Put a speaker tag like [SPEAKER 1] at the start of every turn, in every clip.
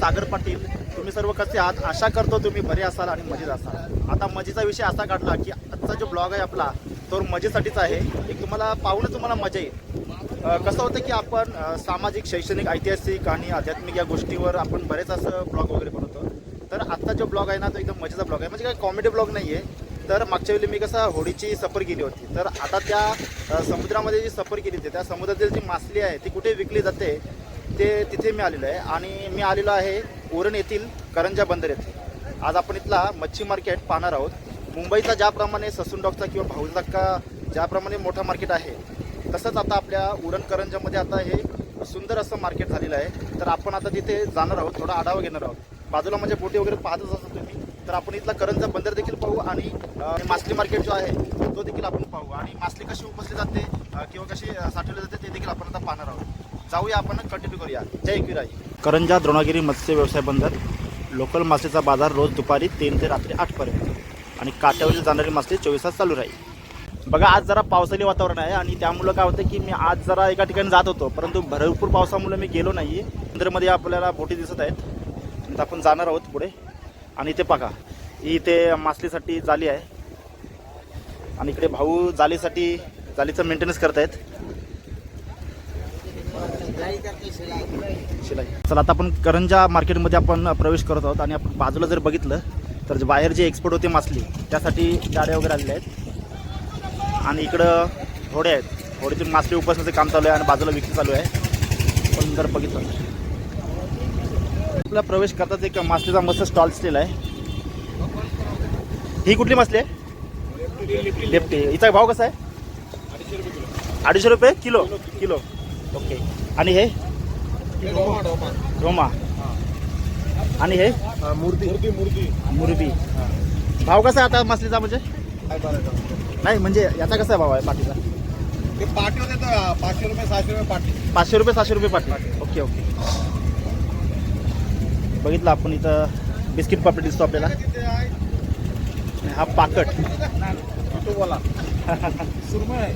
[SPEAKER 1] सागर पाटील तुम्ही सर्व कसे आहात? आशा करतो तुम्ही बरे असाल आणि मजेत असाल. आता मजेचा विषय असा काढला की आजचा जो ब्लॉग आहे आपला तो मजेसाठीच आहे. एक तुम्हाला पाहून तुम्हाला मजा येईल. कसं होतं की आपण सामाजिक शैक्षणिक ऐतिहासिक आणि आध्यात्मिक या गोष्टीवर आपण बरेच असं ब्लॉग वगैरे बनवतो. तर आत्ता जो ब्लॉग आहे ना तो एकदम मजेचा ब्लॉग आहे. म्हणजे काय कॉमेडी ब्लॉग नाही आहे तर मागच्या वेळी मी कसं होडीची सफर केली होती. तर आता त्या समुद्रामध्ये जी सफर केली होती त्या समुद्रातील जी मासली आहे ती कुठे विकली जाते? ते तिथे मी आलेलो आहे. आणि मी आलेलो आहे उरण येथील करंजा बंदर येथे. आज आपण इथला मच्छी मार्केट पाहणार आहोत. मुंबईचा ज्याप्रमाणे ससून डॉकचा किंवा भाऊजक्का ज्याप्रमाणे मोठा मार्केट आहे तसंच आता आपल्या उरण करंजामध्ये आता हे सुंदर असं मार्केट झालेलं आहे. तर आपण आता तिथे जाणार आहोत थोडा आढावा घेणार आहोत. बाजूला म्हणजे बोटी वगैरे पाहतच असतो तुम्ही. तर आपण इथला करंजा बंदर देखील पाहू आणि मासली मार्केट जो आहे तो देखील आपण पाहू. आणि मासली कशी उपसली जाते किंवा कशी साठवली जाते ते देखील आपण आता पाहणार आहोत. जाऊया आपण कंटिन्यू करूया. जय किराई करंजा द्रोणागिरी मत्स्य व्यवसाय बंदर. लोकल मासेचा बाजार रोज दुपारी तीन ते रात्री आठपर्यंत आणि काट्यावरील जाणारी मासळी चोवीस तास चालू राहील. बघा आज जरा पावसाळी वातावरण आहे आणि त्यामुळं काय होतं की मी आज जरा एका ठिकाणी जात होतो परंतु भरपूर पावसामुळे मी गेलो नाही बंदरमध्ये आपल्याला बोटी दिसत आहेत. तर आपण जाणार आहोत पुढे. आणि इथे बघा इथे मासलीसाठी जाली आहे. आणि इकडे भाऊ जालीसाठी जालीचं मेंटेनन्स करत आहेत शिलाई. चला आता आपण करंजा मार्केटमध्ये आपण प्रवेश करत आहोत आणि आपण बाजूला जर बघितलं तर जे बाहेर जे एक्सपोर्ट होते मासली त्यासाठी गाड्या वगैरे आलेल्या आहेत. आणि इकडं होडे आहेत. होडीतून मासली उपसण्याचं काम चालू आहे आणि बाजूला विक्री चालू आहे. पण जर बघितलं आपला प्रवेश करताच एक मासलीचा मस्त स्टॉल दिलेला आहे. ही कुठली मासली आहे? लेफ्टी. हिचा भाव कसा आहे? अडीचशे रुपये किलो? किलो. ओके. आणि हे? रोमा. आणि हे?
[SPEAKER 2] मूर्ती. मूर्ती
[SPEAKER 1] मुरबी. भाव कसा आहे आता मासलीचा म्हणजे? नाही म्हणजे याचा कसा आहे भाव आहे पाटीचा
[SPEAKER 2] ते पाठी होते तर पाचशे रुपये सहाशे रुपये पाठी.
[SPEAKER 1] पाचशे रुपये सहाशे रुपये ओके ओके. बघितलं आपण इथं बिस्किट पापडी दिसतो आपल्याला. आणि हा पाकट.
[SPEAKER 2] तो बोला. सुरमय आहे.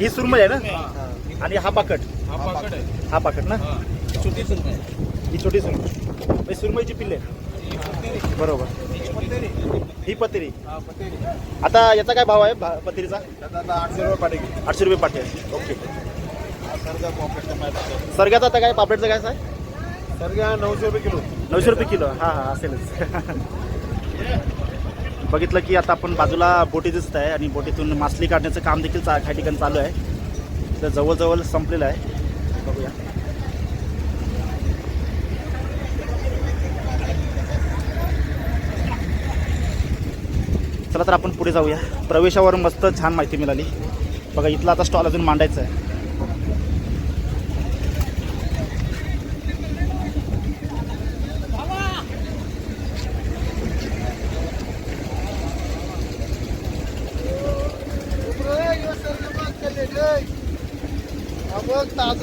[SPEAKER 1] ही सुरमई आहे ना? आणि हा पाकट.
[SPEAKER 2] हा आहे.
[SPEAKER 1] हा पाकट ना.
[SPEAKER 2] छोटी सुरमय
[SPEAKER 1] ही छोटी सुरमई. सुरमईची पिल्ले. बरोबर.
[SPEAKER 2] ही पतेरी.
[SPEAKER 1] आता याचा काय भाव आहे पत्रीचा?
[SPEAKER 2] आठशे रुपये पाठी.
[SPEAKER 1] आठशे रुपये आहे. ओके. सरग्याचा आता काय पापलेटचं काय आहे?
[SPEAKER 2] सरगा नऊशे रुपये किलो.
[SPEAKER 1] नऊशे रुपये किलो. हां हां असेलच. बघितलं की आता आपण बाजूला बोटी दिसत आहे आणि बोटीतून मासली काढण्याचं काम देखील चा काही ठिकाणी चालू आहे. तर जवळजवळ संपलेलं आहे. बघूया. चला तर आपण पुढे जाऊया. प्रवेशावर मस्त छान माहिती मिळाली. बघा इथला आता स्टॉल अजून मांडायचा आहे.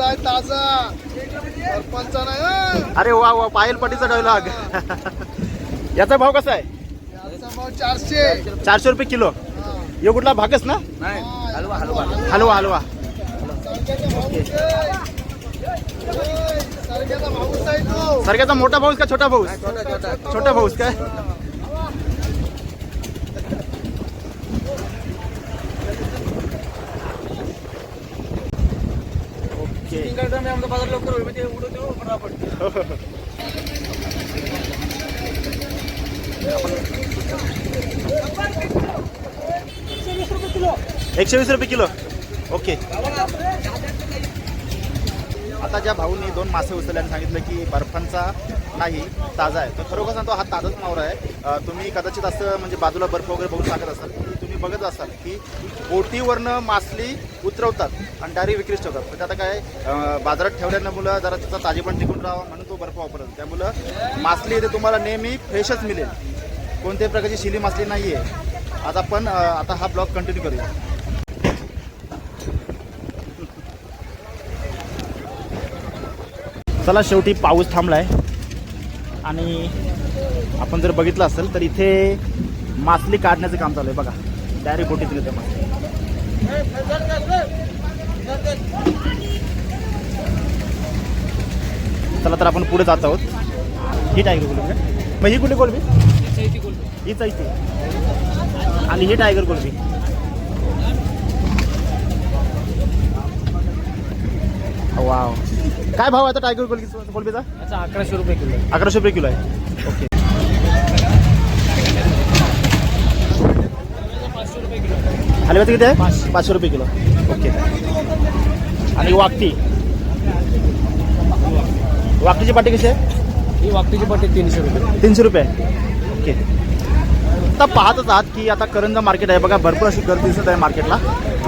[SPEAKER 2] ताजा आहे ताजा. सरपंचा नाही
[SPEAKER 1] अरे वा वा पायल पाटीचा डायलॉग याचा भाव कसा आहे?
[SPEAKER 2] भाव चारशे.
[SPEAKER 1] चारशे रुपये किलो. यो कुठला? भागच ना?
[SPEAKER 2] हलवा हलवा.
[SPEAKER 1] हलवा. हलवा सरग्याचा मोठा भाऊस का छोटा भाऊस?
[SPEAKER 2] छोटा छोटा.
[SPEAKER 1] छोटा भाऊस काय ओके
[SPEAKER 2] आमचा बाजार लवकर होईल म्हणजे उडवतो आपण.
[SPEAKER 1] एकशे वीस रुपये किलो. ओके. आता ज्या भाऊनी दोन मासे उचलल्याने सांगितलं की बर्फांचा नाही ताजा आहे. तर खरोखर सांगतो हा ताजाच मावरा आहे. तुम्ही कदाचित असं म्हणजे बाजूला बर्फ वगैरे बघून सांगत असाल. बघत असाल की बोटीवरनं मासली उतरवतात आणि डायरेक्ट विक्रीच ठेवतात. म्हणजे आता काय बाजारात बाजारात ठेवल्यामुळं जरा त्याचा ताजेपण टिकून राहावा म्हणून तो बर्फ वापरतात. त्यामुळं मासली इथे तुम्हाला नेहमी फ्रेशच मिळेल. कोणत्याही प्रकारची शिली मासली नाही आहे आज आपण आता हा ब्लॉग कंटिन्यू करूया. चला शेवटी पाऊस थांबलाय. आणि आपण जर बघितलं असेल तर इथे मासली काढण्याचं काम चालू आहे. बघा. डायरेक्ट बोटीतून येते मासली चला तर आपण पुढे जात आहोत. ही टायगर कोलबी मग ही कुठली कोलबी हीच आहे ती. आणि ही टायगर कोलबी वाव. काय भाव आहे आता टायगर कोलबी कोलबीचा
[SPEAKER 3] अकराशे रुपये किलो.
[SPEAKER 1] अकराशे रुपये किलो आहे. थालीपीठ किती आहे
[SPEAKER 3] पाचशे.
[SPEAKER 1] पाचशे रुपये किलो. ओके. आणि वाकटी वाकटीची पाटी कशी आहे?
[SPEAKER 3] ही वाकटीची पट्टी तीनशे रुपये.
[SPEAKER 1] तीनशे रुपये. ओके. आता पाहतच आहात की आता करंजा मार्केट आहे. बघा भरपूर अशी गर्दी दिसत आहे मार्केटला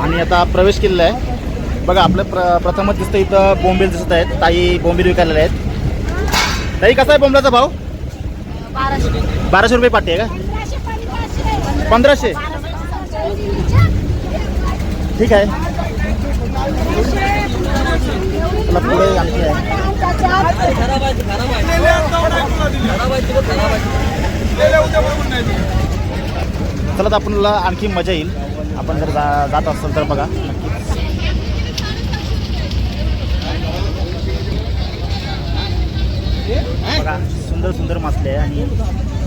[SPEAKER 1] आणि आता प्रवेश केलेला आहे. बघा आपलं प्र प्रथमच दिसतं इथं बोंबील दिसत आहेत. ताई बोंबील विकायला आहेत. ताई कसा आहे बोंबलाचा भाव? बाराशे. रुपये पाटी आहे का? पंधराशे. ठीक आहे. चला पुढे आणखी आहे. चला तर आपल्याला आणखी मजा येईल. आपण जर जा जात असाल तर बघा बघा सुंदर सुंदर मासले आहे आणि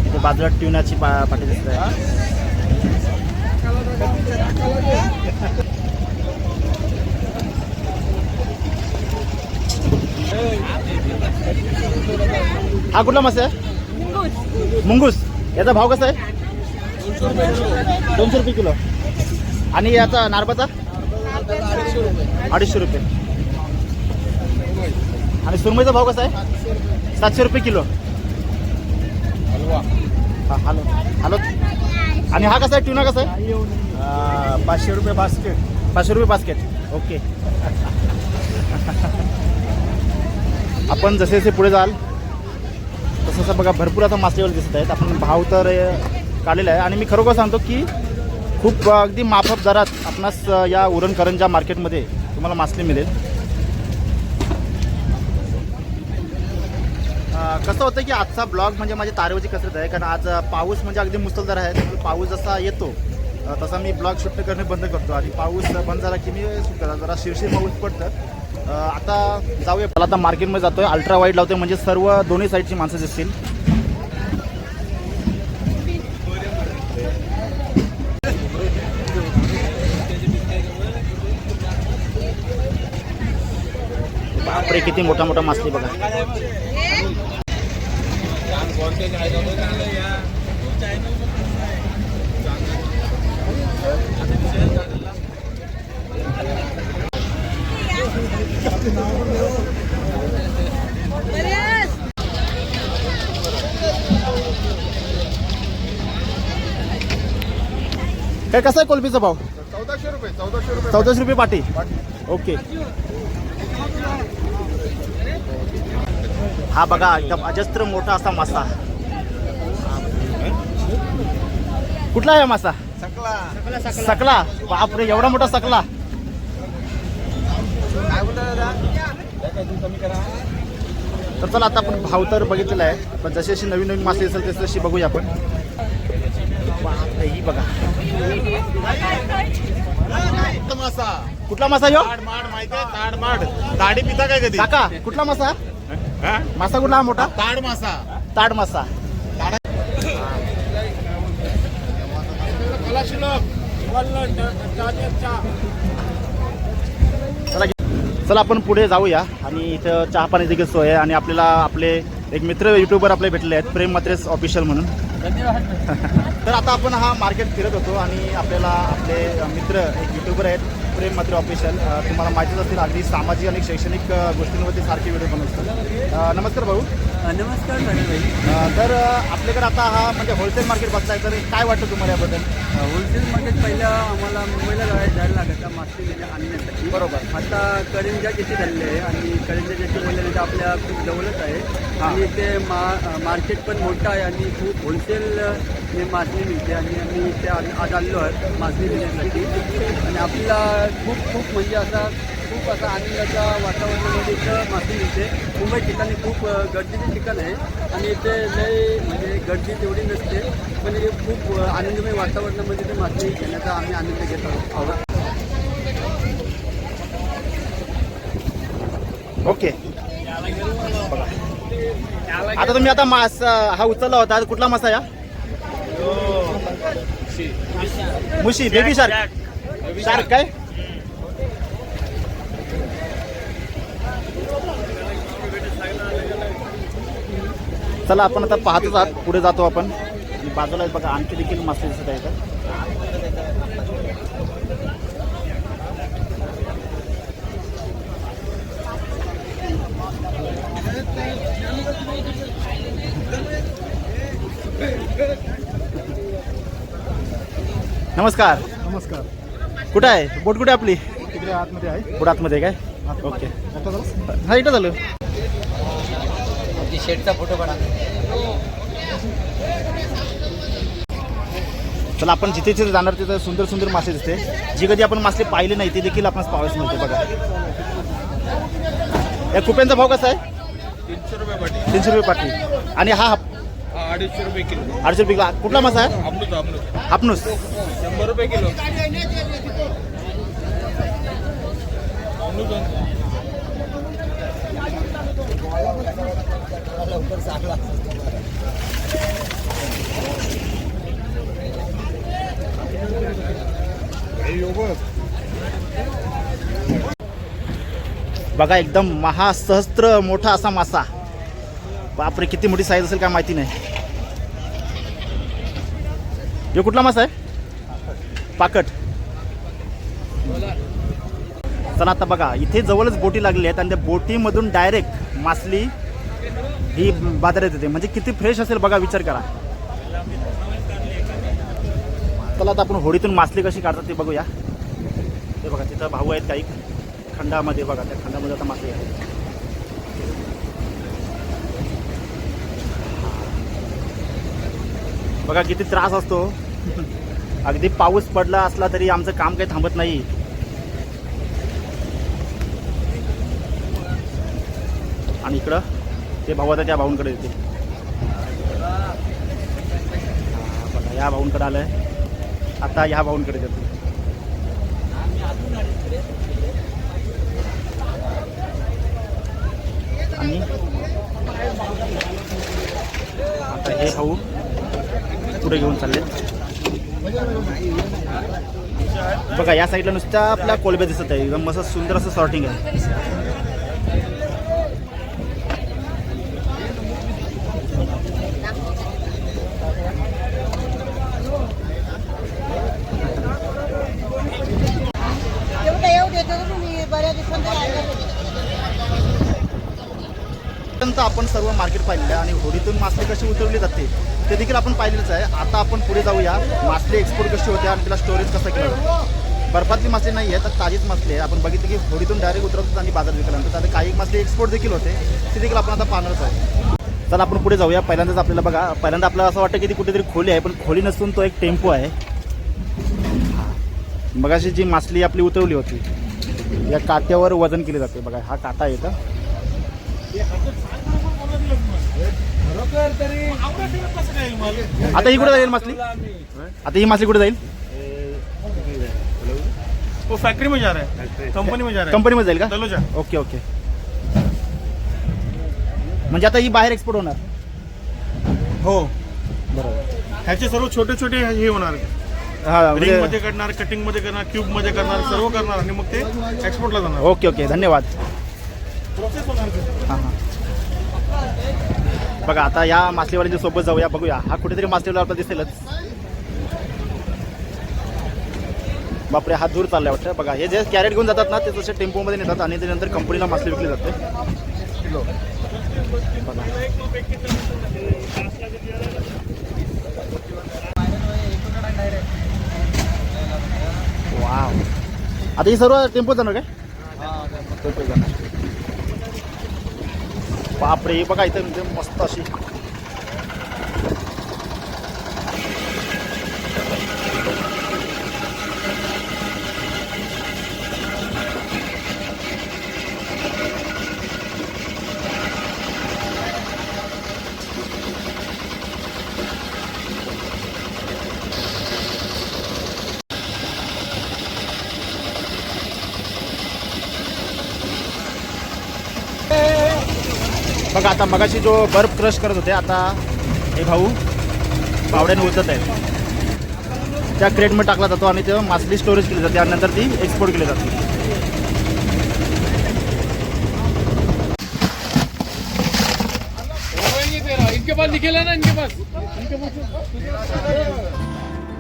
[SPEAKER 1] तिथे बाजूला ट्युनाची पा पाटी दिसत आहे. हा कुठला मासा आहे? मुंगूस. याचा भाव कसा आहे? दोनशे रुपये किलो. आणि याचा नारबाचा अडीचशे रुपये. आणि सुरमईचा भाव कसा आहे? सातशे रुपये किलो. हा हॅलो. हॅलो. आणि हा कसा आहे? ट्युना कसा आहे? पाचशे रुपये बास्केट पाचशे रुपये बास्केट ओके. आपण जसे जसे पुढे जाल तसं तसं बघा भरपूर आता मासलेवर दिसत आहेत. आपण भाव तर काढलेला आहे. आणि मी खरोखर सांगतो की खूप अगदी माफक दरात आपणास अ, या उरणकरंजा मार्केटमध्ये तुम्हाला मासली मिळेल. कसं होतं की आजचा ब्लॉग म्हणजे माझी तारेवरची कसरत आहे. कारण आज पाऊस म्हणजे अगदी मुसलधार आहे. त्यामुळे पाऊस जसा येतो तसा मी ब्लॉग शूट करणे बंद करतो. आणि पाऊस बंद झाला की मी शूट करतो जरा शिरशीर पाऊस पडतं. आता जाऊया. मला आता मार्केटमध्ये जातोय. अल्ट्रा वाईट लावतोय. म्हणजे सर्व दोन्ही साईडची माणसं दिसतील. बापरे किती मोठा मोठा मासली बघा. काय कसा आहे कोलबीचा भाव?
[SPEAKER 2] चौदाशे रुपये चौदाशे रुपये
[SPEAKER 1] चौदाशे रुपये पाटी? ओके. हा बघा एकदम अजस्त्र मोठा असा मासा. कुठला आहे मासा?
[SPEAKER 2] सकला.
[SPEAKER 1] सकला. बापरे एवढा मोठा सकला. तर चला आता आपण भाव तर बघितलेला आहे. पण जशी जशी नवीन नवीन मासे असेल तशी तशी बघूया आपण. ही बघा.
[SPEAKER 2] मासा?
[SPEAKER 1] कुठला मासा यो?
[SPEAKER 2] ताड माड माहिती आहे? ताड माड. पिता काय कधी?
[SPEAKER 1] काका कुठला मासा?
[SPEAKER 2] हा?
[SPEAKER 1] मासा कुठला हा मोठा?
[SPEAKER 2] ताड मासा.
[SPEAKER 1] ताड मासा. चला चला आपण पुढे जाऊया. आणि इथं चहा पाणी देखील सोय आहे. आणि आपल्याला आपले एक मित्र युट्यूबर आपले भेटले आहेत. प्रेम मात्रेस ऑफिशियल म्हणून. तर आता आपण हा मार्केट फिरत होतो आणि आपल्याला आपले मित्र एक युट्यूबर आहेत. प्रेम मात्र ऑफिशियल तुम्हाला माहितीच असतील अगदी सामाजिक आणि शैक्षणिक गोष्टींवरती सारखे व्हिडिओ बनवतात. नमस्कार भाऊ.
[SPEAKER 3] नमस्कार मॅडम
[SPEAKER 1] तर आपल्याकडे आता हा म्हणजे होलसेल मार्केट बसलाय तर काय वाटतं तुम्हाला याबद्दल?
[SPEAKER 3] होलसेल मार्केट पहिला आम्हाला मुंबईला जाय- जायला लागायचा मासे म्हणजे आणण्यासाठी.
[SPEAKER 1] बरोबर.
[SPEAKER 3] आता करंजा किती झालेले आहे आणि करंजा ज्याची बोलले तर आपल्या खूप जवळच आहे. आणि ते मा मार्केट पण मोठं आहे आणि खूप होलसेल हे मासळी मिळते आणि आम्ही इथे आज आज आलो आहे मासळी घेण्यासाठी आणि आपल्याला खूप खूप म्हणजे असा खूप असा आनंदाच्या वातावरणामध्ये इथं मासळी मिळते मुंबई ठिकाणी खूप गर्दीचे ठिकाण आहे. आणि इथे लय म्हणजे गर्दी तेवढी नसते. पण हे खूप आनंदमय वातावरणामध्ये ते मासळी घेण्याचा आम्ही आनंद घेत आहोत.
[SPEAKER 1] ओके. आता तुम्ही आता मास हा उचलला होता. आता कुठला मासा या? मुशी बेबी शार्क. शार्क काय? चला आपण आता पाहतोच आहात पुढे जातो आपण. आणि बाजूला बघा आणखी देखील मासे दिसत आहे इथं. नमस्कार.
[SPEAKER 2] नमस्कार.
[SPEAKER 1] कुठं आहे? बोट कुठे आपली?
[SPEAKER 2] तिकडे आतमध्ये आहे.
[SPEAKER 1] बोट आतमध्ये काय ओके? हा इथं झालं
[SPEAKER 3] शेटचा फोटो काढा.
[SPEAKER 1] चला आपण जिथे जिथे जाणार तिथे सुंदर सुंदर मासे दिसते. जी कधी आपण मासे पाहिले नाही ते देखील आपण पाहायला मिळते बघा. या कुप्यांचा भाव कसा आहे?
[SPEAKER 4] तीनशे रुपये पाठी
[SPEAKER 1] तीनशे रुपये पाठी आणि हा
[SPEAKER 4] हा अडीचशे रुपये किलो.
[SPEAKER 1] आठशे रुपये किलो. कुठला मासा आहे? हापनूस
[SPEAKER 4] शंभर रुपये किलो. अमृत
[SPEAKER 1] बघा एकदम महासहस्त्र मोठा असा मासा. बापरे किती मोठी साईज असेल काय माहिती नाही. हे कुठला मासा आहे? पाकट. चला आता बघा इथे जवळच बोटी लागली आहेत आणि त्या बोटीमधून डायरेक्ट मासली ही बाजारात येते म्हणजे किती फ्रेश असेल बघा विचार करा. चला आता आपण होडीतून मासली कशी काढतात ते बघूया. ते बघा तिथं भाऊ आहेत काही खंडामध्ये बघा त्या खंडामध्ये आता मासली आहेत बघा किती त्रास असतो. अगदी पाऊस पडला असला तरी आमचं काम काही थांबत नाही. आणि इकडं ते भाऊ आता त्या भाऊंकडे येते. बघा या भाऊंकडे आलंय. आता ह्या भाऊंकडे जाते. आणि आता हे भाऊ पुढे घेऊन चालले बघा या साईडला नुसत्या आपल्या कोलब्या दिसत आहे. एकदम मस्त सुंदर असं सॉर्टिंग आहे
[SPEAKER 5] एवढं एवढं येतं तर तुम्ही बऱ्याच दिवसांनी राहिलं
[SPEAKER 1] पर्यंत आपण सर्व मार्केट पाहिलेलं आहे आणि होडीतून मासली कशी उतरवली जाते ते देखील आपण पाहिलेलंच आहे. आता आपण पुढे जाऊया. मासली एक्सपोर्ट कशी होते आणि तिला स्टोरेज कसं केलं बर्फातली मासली नाही आहे तर ताजीच मासले आहे आपण बघितलं की होडीतून डायरेक्ट उतरवतात आणि बाजारात विकल्यानंतर. आता काही मासली एक्सपोर्ट देखील होते ते देखील आपण आता पाहणारच आहे. चला आपण पुढे जाऊया. पहिल्यांदाच आपल्याला बघा. पहिल्यांदा आपल्याला असं वाटतं की ती कुठेतरी खोली आहे पण खोली नसून तो एक टेम्पो आहे. बघाशी जी मासली आपली उतरवली होती या काट्यावर वजन केले जाते. बघा हा काटा आता ही कुठे जाईल मासली? आता ही मासली कुठे जाईल?
[SPEAKER 4] वो फैक्ट्री में जा रहा है. कंपनी में जा रहा
[SPEAKER 1] कंपनीमध्ये जाईल
[SPEAKER 4] है
[SPEAKER 1] का?
[SPEAKER 4] तलोजा.
[SPEAKER 1] Okay okay. म्हणजे आता ही बाहेर एक्सपोर्ट होणार?
[SPEAKER 4] हो.
[SPEAKER 1] बरोबर.
[SPEAKER 4] ह्याचे सर्व छोटे छोटे हे होणार.
[SPEAKER 1] हा
[SPEAKER 4] रिंग
[SPEAKER 1] म्हणजे
[SPEAKER 4] मध्ये करणार कटिंगमध्ये करणार क्यूबमध्ये करणार सर्व करणार आणि मग ते एक्सपोर्टला जाणार.
[SPEAKER 1] Okay okay. धन्यवाद.
[SPEAKER 4] प्रोसेस होणार.
[SPEAKER 1] हां हां. बघा आता या मासलीवाल्यांच्या सोबत जाऊया बघूया. हा कुठेतरी मासलीवाला आपल्याला दिसेलच. बापरे हा दूर चालला वाटतं. बघा हे जे कॅरेट घेऊन जातात ना ते तसे टेम्पोमध्ये नेतात आणि त्यानंतर कंपनीला मासली विकली जाते. वाव आता ही सर्व टेम्पो जाणार काय? टेम्पो जाणार. बापरे बघा इथे म्हणजे मस्त अशी बघा आता मगाशी जो बर्फ क्रश करत होते आता हे भाऊ बावड्याने उचलत आहेत. त्या क्रेटमध्ये टाकला जातो आणि ते मासली स्टोरेज केली जाते आणि नंतर ती एक्सपोर्ट केली जाते.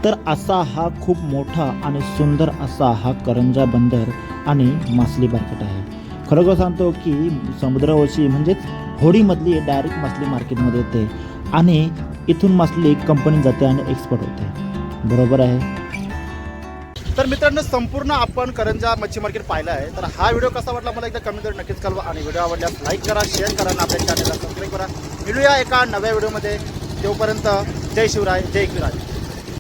[SPEAKER 1] तर असा हा खूप मोठा आणि सुंदर असा हा करंजा बंदर आणि मासली मार्केट आहे. खरोखर सांगतो की समुद्रावरची म्हणजेच होडीमधली डायरेक्ट मासली मार्केटमध्ये येते. आणि इथून मासली कंपनी जाते आणि एक्सपोर्ट होते. बरोबर आहे? तर मित्रांनो संपूर्ण आपण करंजा मच्छी मार्केट पाहिलं आहे. तर हा व्हिडिओ कसा वाटला मला एकदा कमेंट करून नक्कीच कळवा. आणि व्हिडिओ आवडल्यास लाईक करा शेअर करा आणि आपल्या चॅनलला सबस्क्राईब करा. मिळूया एका नव्या व्हिडिओमध्ये तोपर्यंत जय शिवराय जय किराय